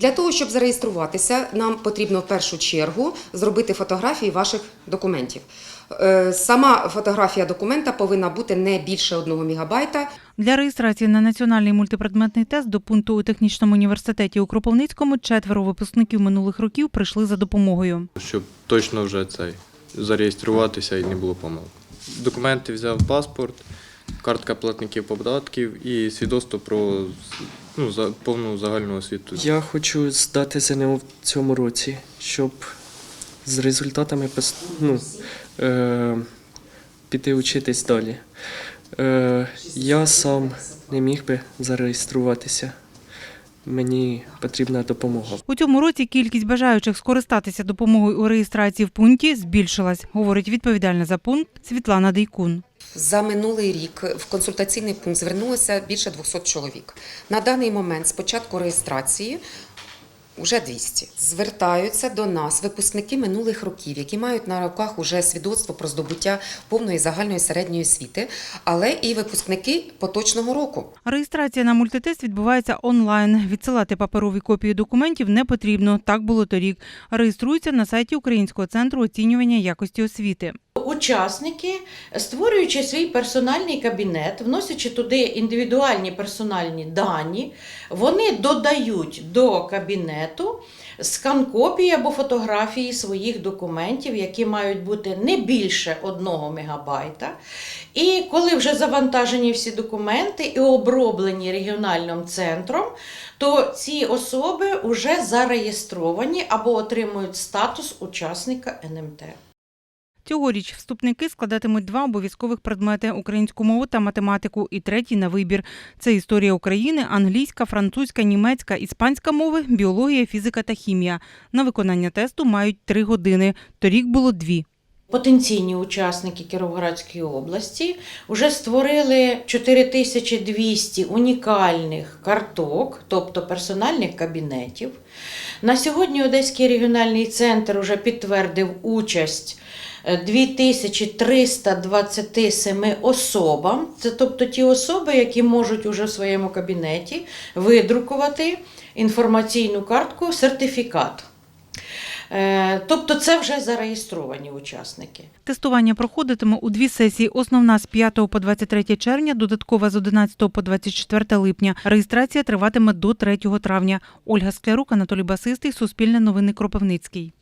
Для того, щоб зареєструватися, нам потрібно в першу чергу зробити фотографії ваших документів. Е, Сама фотографія документа повинна бути не більше 1 мегабайта. Для реєстрації на національний мультипредметний тест до пункту у технічному університеті у Кропивницькому четверо випускників минулих років прийшли за допомогою. щоб точно вже цей зареєструватися і не було помилок. Документи взяв паспорт, картка платників податків і свідоцтво про ну, за, повну загальну освіту. Я хочу здати ЗНО в цьому році, щоб з результатами ну, е, піти учитись далі. Е, я сам не міг би зареєструватися. Мені потрібна допомога. У цьому році кількість бажаючих скористатися допомогою у реєстрації в пункті збільшилась, говорить відповідальна за пункт Світлана Дейкун. За минулий рік в консультаційний пункт звернулося більше 200 чоловік. На даний момент з початку реєстрації вже 200. Звертаються до нас випускники минулих років, які мають на руках уже свідоцтво про здобуття повної загальної середньої освіти, але і випускники поточного року. Реєстрація на мультитест відбувається онлайн. Відсилати паперові копії документів не потрібно. Так було торік. Реєструються на сайті Українського центру оцінювання якості освіти. Учасники, створюючи свій персональний кабінет, вносячи туди індивідуальні персональні дані, вони додають до кабінету скан копії або фотографії своїх документів, які мають бути не більше 1 мегабайта. І коли вже завантажені всі документи і оброблені регіональним центром, то ці особи вже зареєстровані або отримують статус учасника НМТ. Цьогоріч вступники складатимуть два обов'язкових предмети українську мову та математику, і третій на вибір. Це історія України, англійська, французька, німецька, іспанська мови, біологія, фізика та хімія. На виконання тесту мають три години. Торік було дві. Потенційні учасники Кіровоградської області вже створили 4200 унікальних карток, тобто персональних кабінетів. На сьогодні Одеський регіональний центр вже підтвердив участь е, 2327 особам. Це тобто ті особи, які можуть уже в своєму кабінеті видрукувати інформаційну картку сертифікат. Е, Тобто це вже зареєстровані учасники. Тестування проходитиме у дві сесії. Основна з 5 по 23 червня, додаткова з 11 по 24 липня. Реєстрація триватиме до 3 травня. Ольга Склярук, Анатолій Басистий, Суспільне новини Кропивницький.